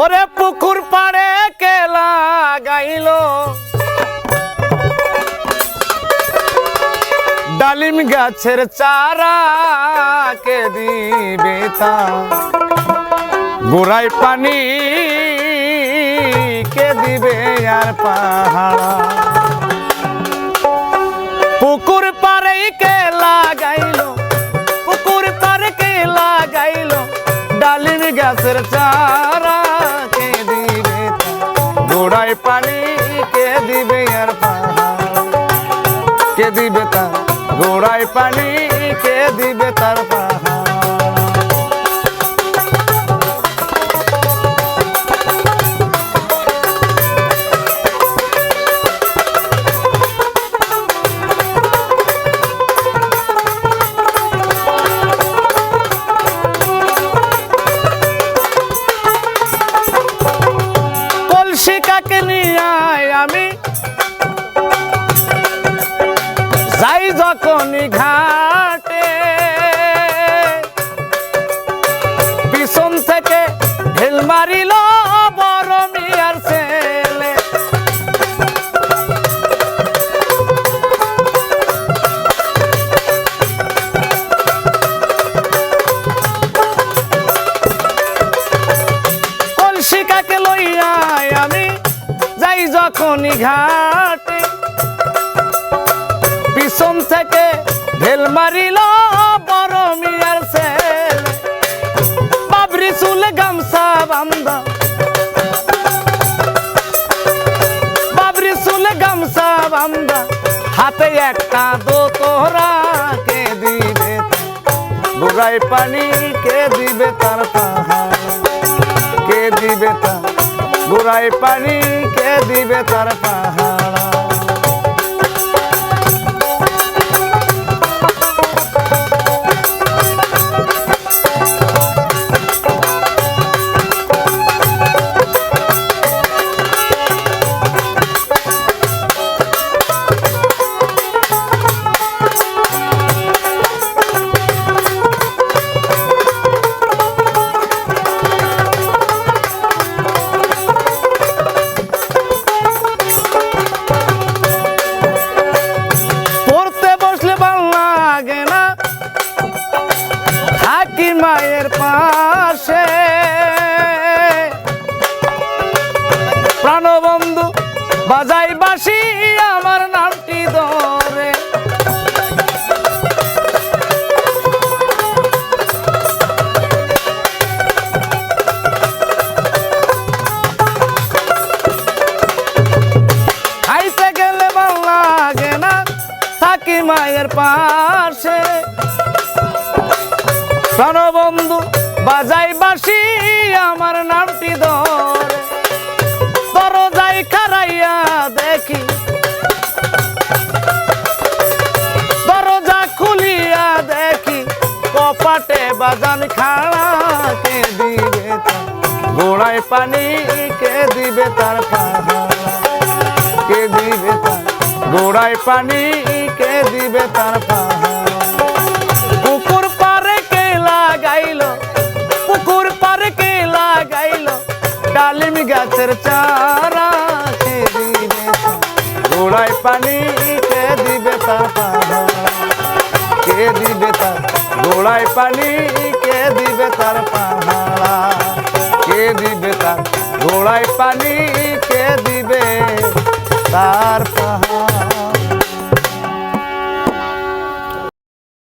ওরে পুকুর পাড়ে কে লাগাইল? ডালিম গাছের চারা কে দিবে তা? গোড়ায় পানি কে দিবে আর পাহাড়া? পুকুর পাড়ে কে লাগাইল? পুকুর পাড়ে কে লাগাইল? ডালিম গাছের চারা? গোড়ায় পানি কে দিবে আর পাহাড়? কে দিবে তার গোড়ায় পানি? কে দিবে তার পাহাড়? কলসি কাকে নিয়ে আয় আমি। যাই যখনই ঘাটে যাই যখনই ঘাটে পিছন থেকে ঢেল মারিল বড় মিয়ার ছেলে। বাবরি চুলে গামছা বান্দা বাবরি চুলে গামছা বান্দা হাতে একটা দো তোরা কে দিবে। বুগাই পানি কে দিবে তার পাহাড়? কে দিবে তার? বুড়াই পানি দিবে তার পাহাড়। থাকি মায়ের পাশে। প্রাণবন্ধু, বাজাই বাসি, আমার নামটি ধরে। গেলে ভালো লাগে না থাকি মায়ের পাশে। প্রাণবন্ধু বাজাই বাসি আমার নামটি ধরে। দরজাই খারাইয়া দেখি। দরজা খুলিয়া দেখি। কপাটে বাজান খাড়া কে দিবে তার গোড়ায় পানি কে দিবে তার কে দিবে তার গোড়ায় পানি কে দিবে তার পাহাড় গাছের চারা দিবে গোড়ায় পানি কে দিবে পাহাড় কে দিবে তার গোড়ায় পানি কে দিবে তার পাহাড়া? কে দিবে তার গোড়ায় পানি কে দিবে তার পাহাড়?